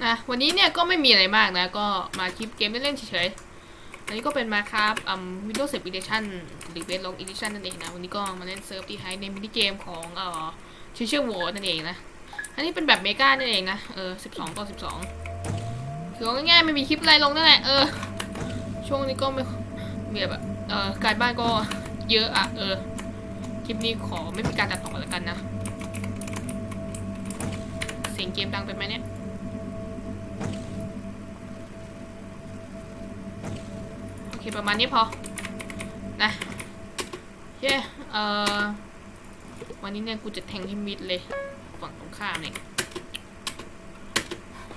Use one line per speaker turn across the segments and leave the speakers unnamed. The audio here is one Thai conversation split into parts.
นะวันนี้เนี่ยก็ไม่มีอะไรมากนะ ก็มาคลิปเกมเล่นๆเฉยๆ อันนี้ก็เป็นมาครับอืม Windows 10 Edition หรือ Best Long Edition นั่นเองนะ วันนี้ก็มาเล่นเซิร์ฟที่ไฮในมินิเกมของเอ่อ Treasure World นั่นเองนะ อันนี้เป็นแบบเมกานั่นเองนะ เออ 12 ต่อ 12 คือเอง่ายๆไม่มีคลิปอะไรลงนั่นแหละ เออ ช่วงนี้ก็ไม่มีแบบเออการบ้านก็เยอะอะ เออ คลิปนี้ขอไม่มีการตัดต่อแล้วกันนะ เสียงเกมดังไปไหมเนี่ย เคประมาณนี้พอ นะเย้เอ่อวันนี้เนี่ยกูจะแทงให้มิดเลย ฝั่งตรงข้ามเนี่ย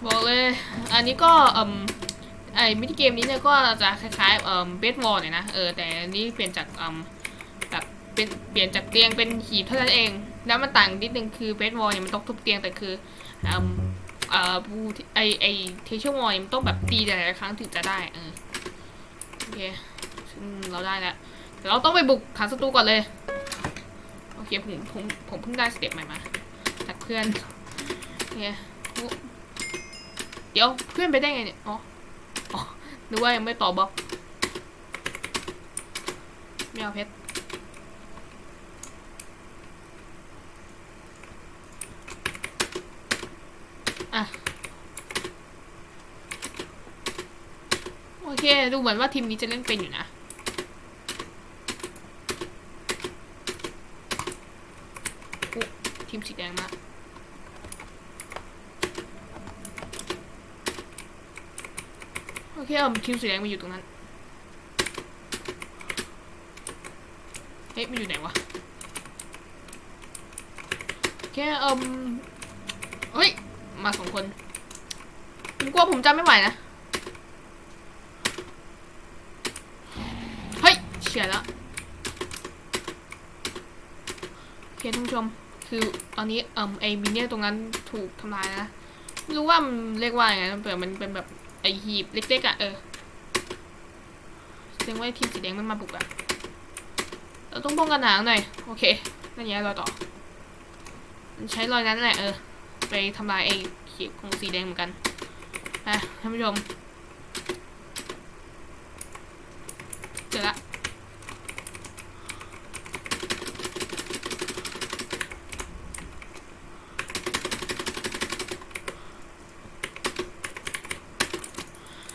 บอกเลย อันนี้ก็เอ่มไอ้มินิเกมนี้เนี่ยก็จะคล้ายๆเอ่มเบสบอลเนี่ยนะ เออ แต่อันนี้เปลี่ยนจากเอ่มแบบเป็นเปลี่ยนจากเตียงเป็นหีบเท่านั้นเอง แล้วมันต่างนิดนึงคือเบสบอลเนี่ยมันต้องทุบเตียงแต่คือเอ่มเอ่อบูไอไอเทเชอร์วอลเนี่ยมันต้องแบบตีหลายๆครั้งถึงจะได้ เออ โอเคเราได้แล้วเดี๋ยวเราต้องไปบุกฐานศัตรูก่อนเลย โอเคผมผมผมเพิ่งได้สเต็ปใหม่มาจากเพื่อนโอเคเดี๋ยวเพื่อนไปได้ไงเนี่ย อ๋ออ๋อนึกว่ายังไม่ต่อบล็อกไม่เอาเพชรอะ โอ เค ดูเหมือนว่าทีมนี้จะเล่นเป็นอยู่นะ ทีมสีแดงมาโอเคเอมทีมสีแดงมาอยู่ตรงนั้น เฮ้ยมันอยู่ไหนวะโอเคเอมเฮ้ย มาสองคน ผมกลัวผมจำไม่ไหวนะ เฮ้ยเฉียดแล้ว โอเค ท่านผู้ชม คือตอนนี้เอ่มไอมินเนี่ยตรงนั้นถูกทำลายนะไม่รู้ว่ามันเรียกว่าไงนะแต่มันเป็นแบบไอหีบเล็กๆอะ่ะเออแสดงว่าทีมสีแดงมันมาบุกอะ่ะเราต้องป้องกันหางหน่อยโอเคนั่นไงรอยต่อ มันใช้รอยนั้นแหละเออ ไปทำลายไอขีบของสีแดงเหมือนกันอะท่านผู้ชมเจอละ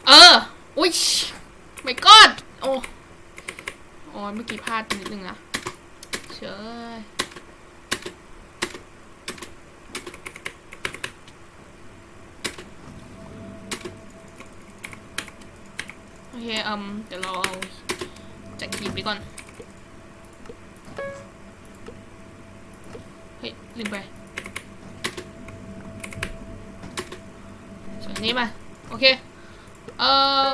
เออ อุ้ยไม่กอดโอ้โอ้ยเมื่อกี้ พลาดไปนิดนึงอะเชยโอเคเอืมเดี๋ยวเราเอาจากคีบไปก่อน เฮ้ย ลืมไปส่วนนี้มา โอเค เอ่อ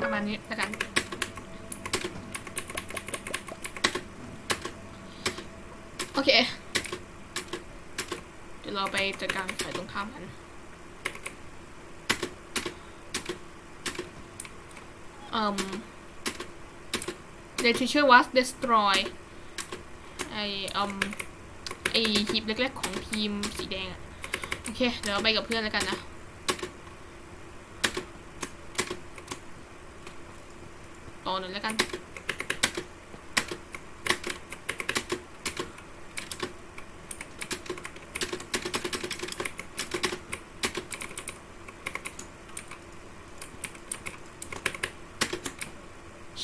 ประมาณนี้แล้วกัน โอเค เดี๋ยวเราไปจัดการฝ่ายตรงข้ามกันเอ่ม the teacher was destroy ไอเอ่มไอหีบเล็กๆของทีมสีแดงอะโอเค เดี๋ยวเราไปกับเพื่อนแล้วกันนะต่อหน่อยแล้วกัน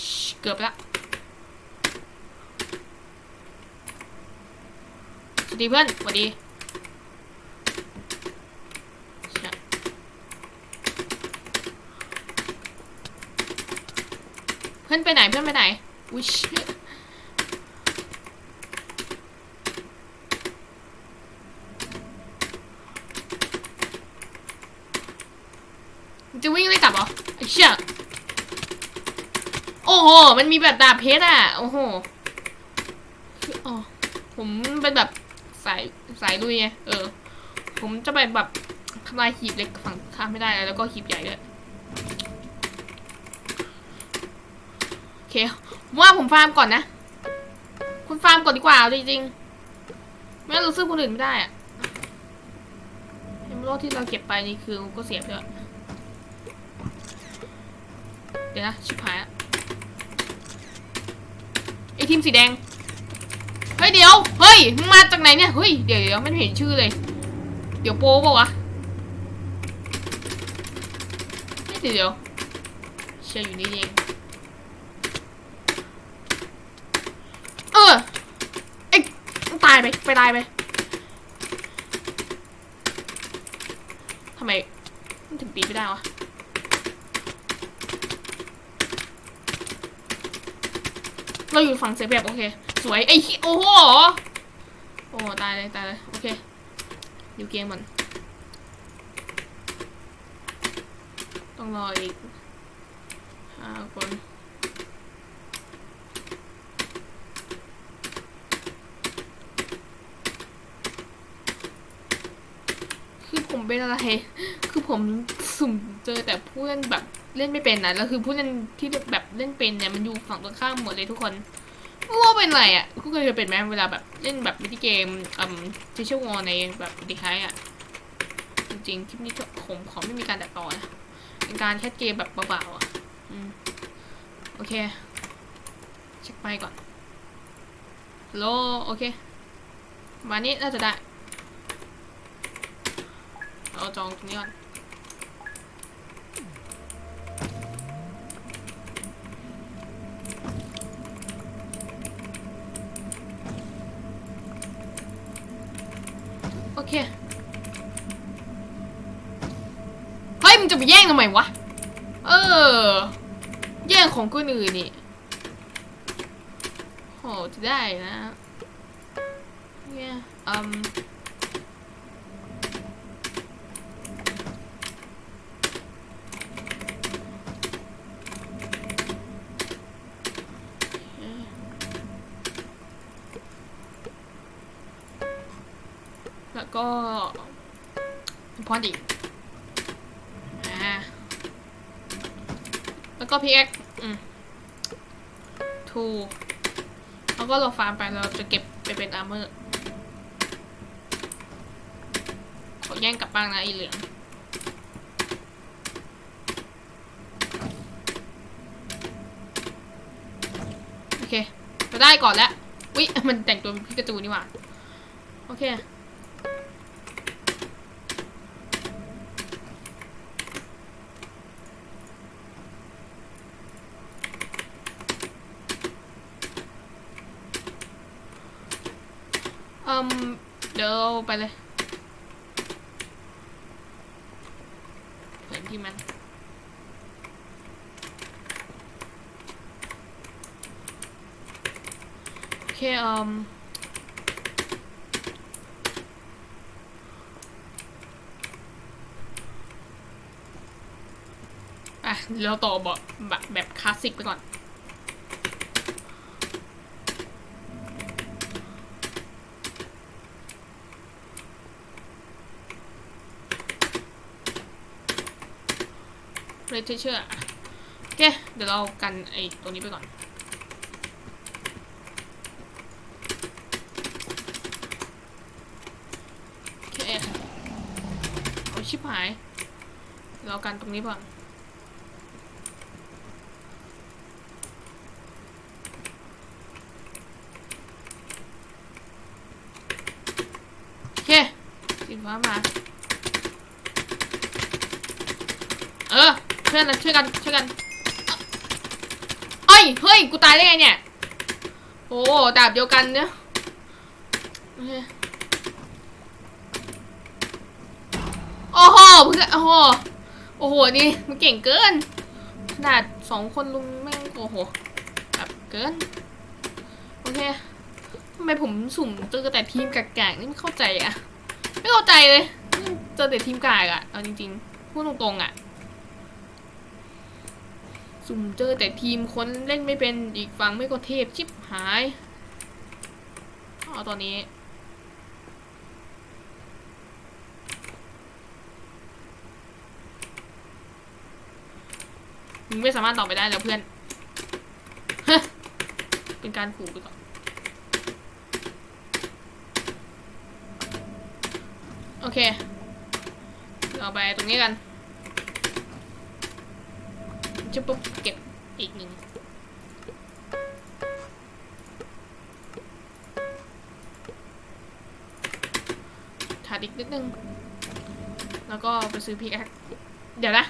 ชิเกือบละสวัสดีเพื่อนสวัสดีเพื่อนไปไหนเพื่อนไปไหนอุ้ยเชี่ยมึงจะวิ่งไล่กลับเหรอไอ้เชี่ย อ้โห มันมีแบบดาบเพชรอะ โอ้โหอ๋อผมเป็นแบบสายสายลุยไง เออ ผมจะไปแบบทำลายหีบเล็กฝั่งข้ามไม่ได้ แล้วก็หีบใหญ่ด้วยโอเคผมว่าผมฟาร์มก่อนนะ คุณฟาร์มก่อนดีกว่าจริงๆ ไม่งั้นเราซื้อคนอื่นไม่ได้อะยังไม่โลกที่เราเก็บไปนี่คือก็เสียไปแล้วเดี๋ยวนะชิบหายละ ไอทีมสีแดง เฮ้ยเดี๋ยว เฮ้ยมาจากไหนเนี่ย เฮ้ยเดี๋ยวเดี๋ยวไม่เห็นชื่อเลย เดี๋ยวโป้ปะวะเฮ้ยเดี๋ยวเดี๋ยวเชื่ออยู่นี่เอง เออไอ้ตายไป ไปตายไปทำไมมันถึงตีไม่ได้วะ เราอยู่ฝั่งเสียบบโอเค สวยไอ้โอ้โหโอ้ตายเลยตายเลยโอเคอยู่เกมมันต้องรออีกห้าคนคือผมเป็นอะไร คือผมสุ่มเจอแต่ผู้เล่นแบบ เล่นไม่เป็นนะแล้วคือผู้เล่นที่แบบเล่นเป็นเนี่ยมันอยู่ฝั่งตรงข้ามหมดเลยทุกคนไม่ว่าเป็นไรอะคุณเคยเป็นไหมเวลาแบบเล่นแบบวิดีเกมอืมทิชวอในแบบดีไฮอะจริงๆคลิปนี้ก็ผมขอไม่มีการตัดต่อนะเป็นการแค่เกมแบบเบาๆอะโอเคเช็คไปก่อนฮัลโหลโอเคมานี้น่าจะได้ เอาจองตรงนี้ก่อน โอเค เฮ้ยมึงจะไปแย่งทำไมวะ เออ แย่งของคนอื่นนี่โหจะได้นะเนี่ยอืม แล้วก็พีเอ็กทูแล้วก็เราฟาร์มไปเราจะเก็บไปเป็นอาร์เมอร์ ขอแย่งกลับบ้างนะไอีเหลืองโอเคเราได้ก่อนแล้ววิมันแต่งตัวเป็นพิกาจูนี่หว่า โอเค มเดี๋ยวเราไปเลยเหมือนที่มันโอเคอืมอะเดี๋ยวเราต่อแบบแบบแบบคลาสสิกไปก่อน เลยเชื่อโอเค เดี๋ยวเรากันไอ้ตัวนี้ไปก่อน โอเคเอาชิบหาย เรากันตรงนี้ก่อนโอเคสีฟ้ามา เออ ช่วยกันช่วยกันช่วยกันเอ้ยเฮ้ยกูตายได้ไงเนี่ยโอ้ดาบเดียวกันเนี่ยโอเคโอ้โหเพื่อนโอ้โหโอ้โหนี่มันเก่งเกินขนาดสองคนลุงแม่งโอ้โหแบบเกินโอเคทำไมผมสุ่มเจอแต่ทีมกากๆนี่ไม่เข้าใจอะไม่เข้าใจเลยเจอแต่ทีมกากอะเอาจริงๆพูดตรงๆอะ สุ่มเจอแต่ทีมคนเล่นไม่เป็นอีกฝั่งไม่ก็เทพชิบหายเอาตอนนี้ มึงไม่สามารถตอบไปได้แล้วเพื่อน เป็นการขู่ไปก่อน โอเค เราไปตรงนี้กัน จะปุ๊บเก็บอีกหนึ่งขาดอีกนิดนึง แล้วก็ไปซื้อพีแอคเดี๋ยวนะ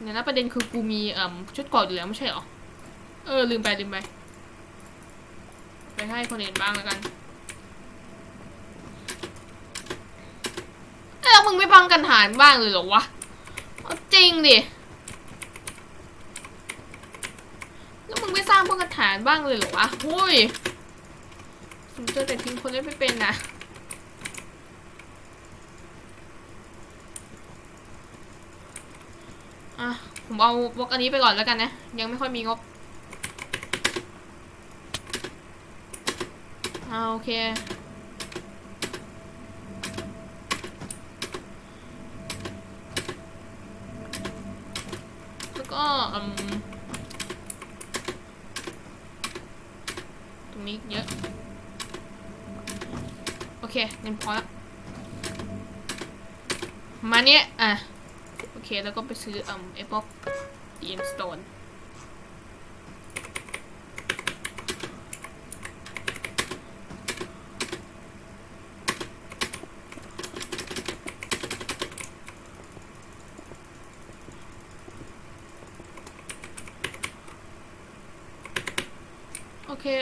เดี๋ยวนะประเด็นคือกูมีชุดกราะอยู่แล้วไม่ใช่หรอ เออ ลืมไป ลืมไป ไปให้คนอื่นบ้างแล้วกันเอ้ามึงไม่ป้องกันฐานบ้างเลยหรอวะ ริงดิแล้วมึงไม่สร้างป้องกันฐานบ้างเลยเหรอวะโอ้ยผมเจอแต่ทิ้งคนเล่นไม่เป็นนะอะผมเอาบล็อกอันนี้ไปก่อนแล้วกันนะ ยังไม่ค่อยมีงบอ่าโอเค แล้วก็ อืมตรงนี้เยอะ โอเคงั้นพอละมาเนี้ยอะ โอเค แล้วก็ไปซื้ออืมไอ้พวกดีนสโตน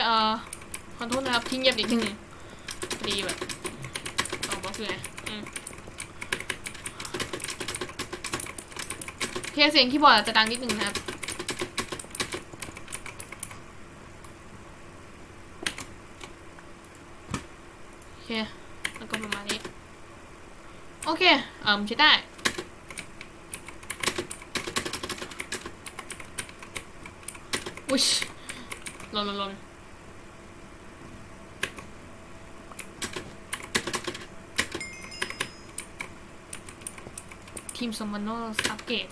โอเคเอ่อขอโทษนะครับ ทิ้งเงียบนิดนึงพอดีแบบเอาบล็อกอยู่ไงอืมโอเคเสียงคีย์บอร์ดอาจจะดังนิดนึงนะครับโอเคแล้วก็ประมาณนี้ โอเคเอ่อใช้ได้อุ้ยหลนหลนหลน ทีมสมานโนสักเกต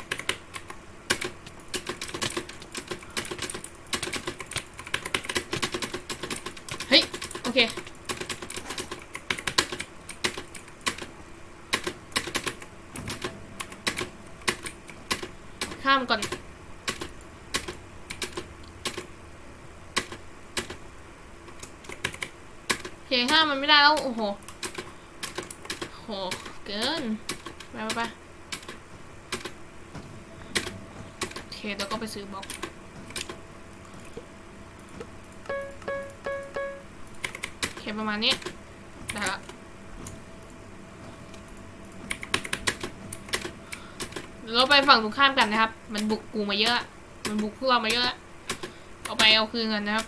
เฮ้ย โอเคข้ามก่อนโอเคห้ามมันไม่ได้แล้ว โอ้โห โห เกิน ไปไปไปโอ เคแล้วก็ไปซื้อบล็อกโอเคประมาณนี้ได้ละเดี๋ยวเราไปฝั่งตรงข้ามกันนะครับ มันบุกกูมาเยอะ มันบุกพวกเรามาเยอะ เอาไปเอาคืนกันนะครับ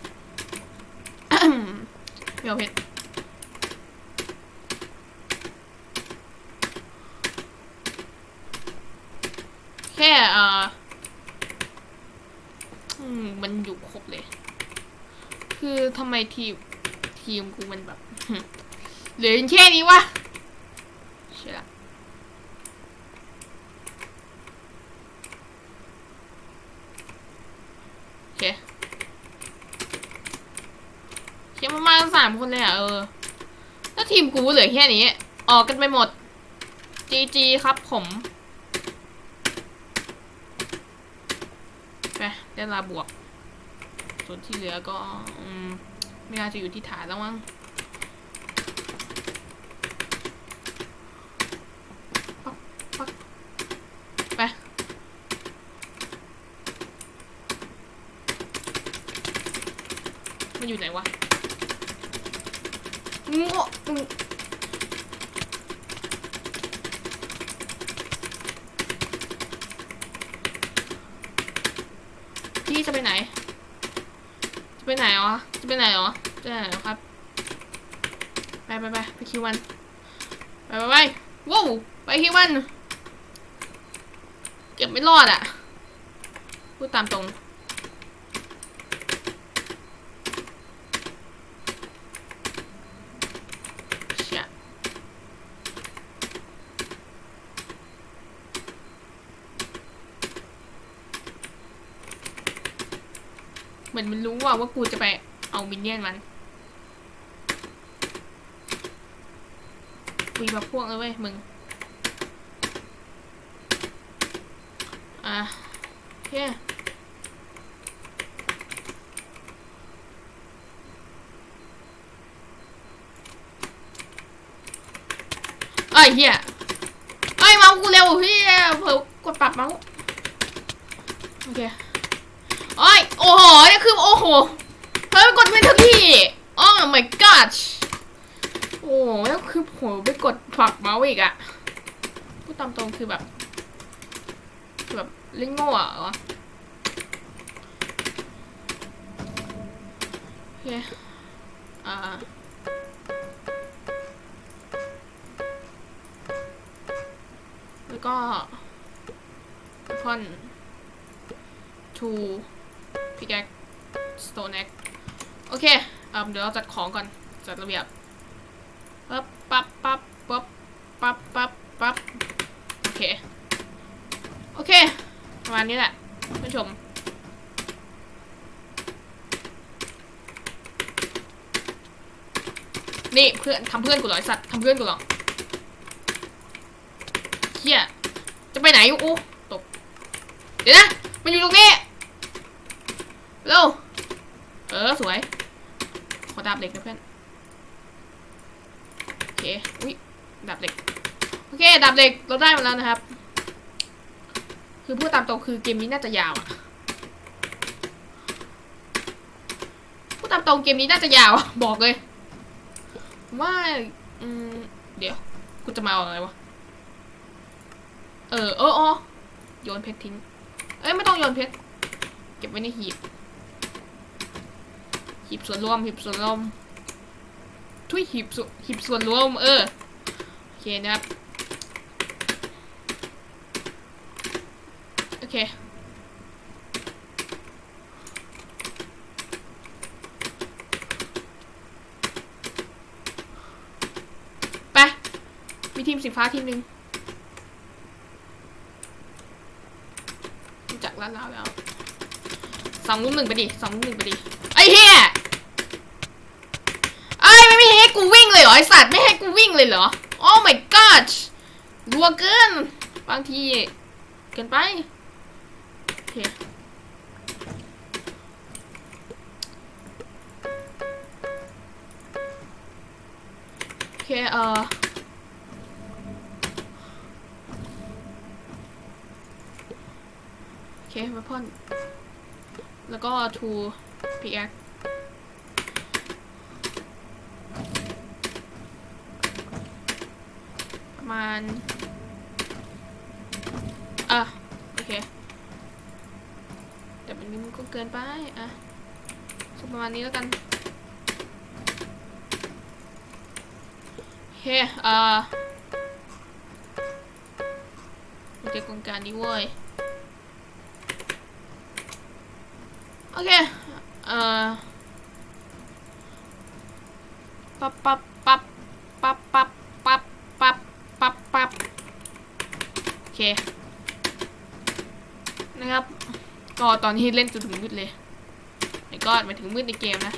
เดี๋ยวเพชรแค่เอ่อ อืมมันอยู่ครบเลย คือทำไมทีมทีมกูมันแบบเหลือแค่นี้วะใช่ละโอเคเขียนประมาณสามคนเลยอะเออ แล้วทีมกูเหลือแค่นี้ ออกกันไปหมดจีจีครับผม ไปได้ลาบวก ส่วนที่เหลือก็อมไม่น่าจะอยู่ที่ฐานแล้วมั้งปั๊บปั๊บไปมันอยู่ไหนวะโง่ พี่จะไปไหน จะไปไหนอ๋อจะไปไหนอ๋อจะไปไหนเหรอครับ ไปไปไปไปคิววัน ไปไปไปว้าวไปคิววัน เก็บไม่รอดอะ พูดตามตรง เชี่ย เหมือนมันรู้ว่าว่ากูจะไปเอามินเนี่ยนมันกูคุยแบบพวกเลยเว้ยมึง อะโอเคเอ้ยเฮียเอ้ยเมาส์กูเร็วเฮียเผื่อกดปรับเมาส์โอเคเอ้ย โอ้โหนี่คือโอ้โหเฮ้ยกดไม่ทันทีโอ้ my god โอ้โหแล้วคือโหไปกดปรับเมาส์อีกอะพูดตามตรงคือแบบคือแบบเล่นโง่อะเหรอโอเคอ่าแล้วก็พอนทู พิกแอคสโตนแอคโอเคเดี๋ยวเราจัดของก่อน จัดระเบียบปั๊บปั๊บปั๊บปั๊บปั๊บปั๊บปั๊บโอเค โอเค ประมาณนี้แหละผู้ชมนี่เพื่อนทำเพื่อนกูหรอไอสัตว์ทำเพื่อนกูหรอเฮียจะไปไหนอู้ตกเดี๋ยวนะ มันอยู่ตรงนี้ เร็วเออสวย ขอดาบเหล็กนะเพื่อน โอเค อุ้ยดาบเหล็ก โอเค ดาบเหล็ก เราได้มาแล้วนะครับ คือพูดตามตรงคือเกมนี้น่าจะยาวอะพูดตามตรงเกมนี้น่าจะยาวอะบอกเลย ว่าอืมเดี๋ยว กูจะมาเอาอะไรวะ เออเออโยนเพชรทิ้ง เอ้ยไม่ต้องโยนเพชร เก็บไว้ในหีบ หีบส่วนรวมหีบส่วนรวมทุยหีบส่วนหีบส่วนรวมเออโอเคนะครับโอเคไปมีทีมสีฟ้าทีมหนึ่งจักร้านเราแล้วสองลูกหนึ่งไปดิสองลูกหนึ่งไปดิไอ้เฮียไอ้ยไม่ให้กูวิ่ง เลยเหรอไอสัตว์ไม่ให้กูวิ่งเลยเหรอ โอ้ my god รัวเกิน บางทีเกินไป โอเค โอเค เอ่อโอเค weapon แล้วก็ to pickaxe ประมาณ อะ โอเค แต่แบบนี้มันก็เกินไป อะสักประมาณนี้แล้วกันโอเคเอ่อโอเคโครงการนี้เว้ย โอเค เอ่อ นะครับ ก็ตอนนี้เล่นจนถึงมืดเลยไอ้ก็ไปถึงมืดในเกมนะ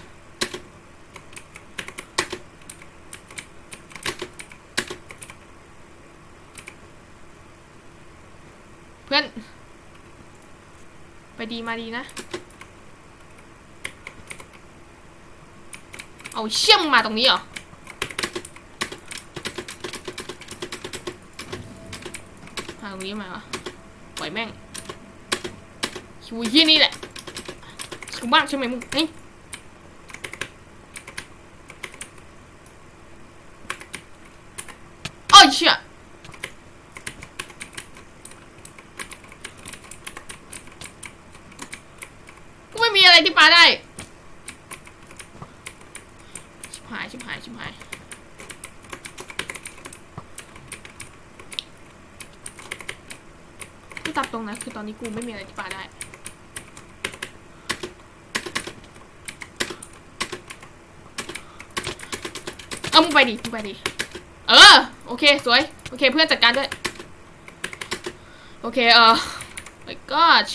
เพื่อน ไปดีมาดีนะ เอาเชี่ยมมาตรงนี้เหรอ รงนี้มาวะปล่อยแม่งชิวยี่นี่แหละชิวมากใช่ไหมมึงนี่โอ้ยเชี่ยกูไม่มีอะไรที่ปาได้ ชิบหายชิบหายชิบหายที่ ตรงนะคือตอนนี้กูไม่มีอะไรที่ปาได้ เอามึงไปดิมึงไปดิ เออ โอเค สวย โอเค เพื่อนจัดการด้วย โอเค เออ my god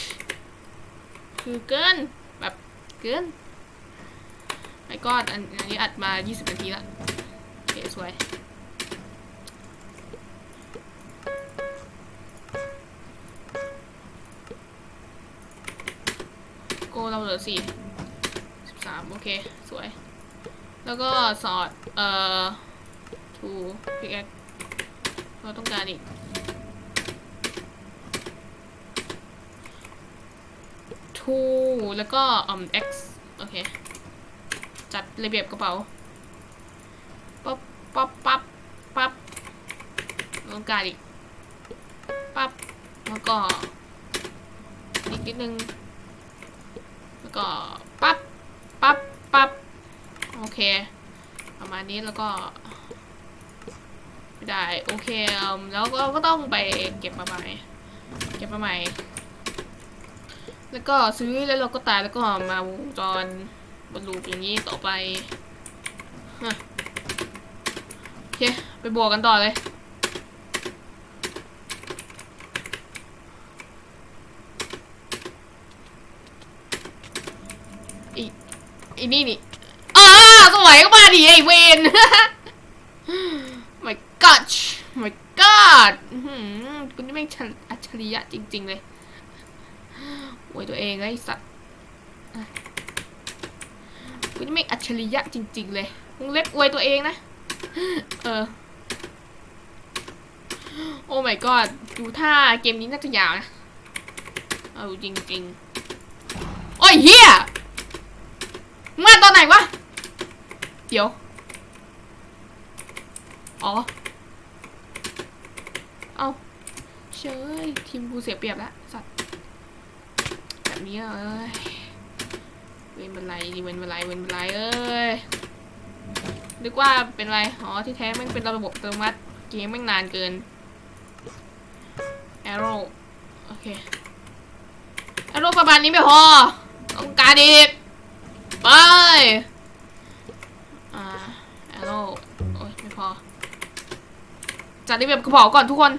คือเกิน แบบเกิน my god อันอันนี้อัดมา 20 นาทีละโอเค สวย อสี่สิบสามโอเค สวย แล้วก็สอด เอ่อ to pickaxe เราต้องการอีก to แล้วก็อืม x โอเค จัดระเบียบกระเป๋าปั๊บปั๊บปั๊บปั๊บต้องการอีกปั๊บแล้วก็อีกนิดนึง ก็ปั๊บปั๊บปั๊บโอเค ประมาณนี้แล้วก็ไม่ได้โอเคแล้วก็ก็ต้องไปเก็บมาใหม่เก็บมาใหม่ แล้วก็ซื้อแล้วเราก็ตายแล้วก็มาวงจรบนลูปอย่างนี้ต่อไปโอเค ไปบวกกันต่อเลย อี อีนี่นี่อ่าสวยก็มาดิไอเวน my god my god คุณนี่แม่งฉลอัจฉริยะจริง ๆ เลยโวยตัวเองไอสัตว์คุณนี่แม่งอัจฉริยะจริง ๆ เลยมึงเล็กอวยตัวเองนะ เออ โอ้ my god ดูท่าเกมนี้น่าจะยาวนะ เอาจริงๆ โอ้ยเฮีย มึงมาตอนไหนวะ เดี๋ยว อ๋อ เอาเชยทีมกูเสียเปรียบแล้ว สัตว์ แบบนี้เอ้ยเว้นเป็นไรเว้นเป็นไรเว้นเป็นไรเอ้ย นึกว่าเป็นไร อ๋อ ที่แท้แม่งเป็นระบบอัตโนมัติเกมแม่งนานเกิน arrow โอเค arrow ประมาณนี้ไม่พอ ต้องการอีก ไปอ่า arrow โอ้ยไม่พอ จัดระเบียบกระเป๋าก่อนทุกคน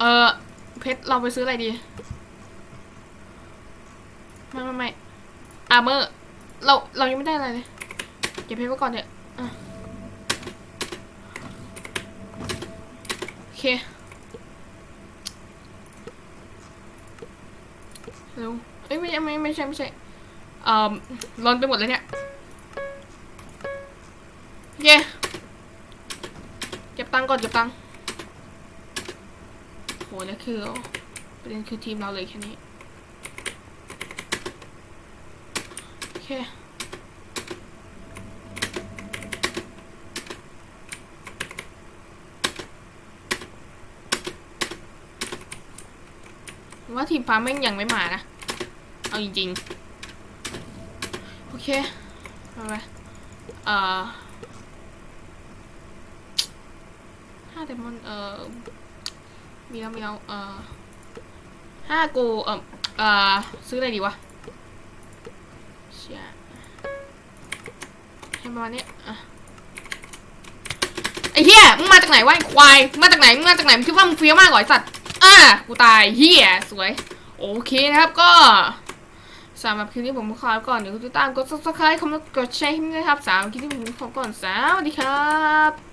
เออเพชรเราไปซื้ออะไรดี ไม่ไม่ไม่อาร์เมอร์เราเรายังไม่ได้อะไรเลยเก็บเพชรไว้ก่อนเถอะอะโอเคเร็วเอ้ยไม่ใช่ไม่ไม่ใช่ไม่ใช่ เอ่อร้อนไปหมดเลยเนี่ยโอเคเก็บตังค์ก่อนเก็บตังค์โหแล้วคือประเด็นคือทีมเราเลยแค่นี้โอเคว่าทีมฟ้าแม่งยังไม่มานะ เอาจริงๆ เคมาไปเอ่อห้าเดมอนเอ่อมีแล้วมีแล้วเอ่อห้ากูเอ่อเอ่อซื้ออะไรดีวะเชี่ยให้ประมาณนี้อะไอ้เหี้ยมึงมาจากไหนวะไอ้ควายมึงมาจากไหนมึงมาจากไหนมึงคิดว่ามึงเฟี้ยวมากเหรอไอ้สัตว์อะกูตายเหี้ยสวย โอเคนะครับก็ สำหรับคลิปนี้ผมขอลาไปก่อน เดี๋ยวติดตามกด subscribe คอมเมนต์กดแชร์ให้ด้วยครับสามคลิปนี้ผมขอก่อนสวัสดีครับ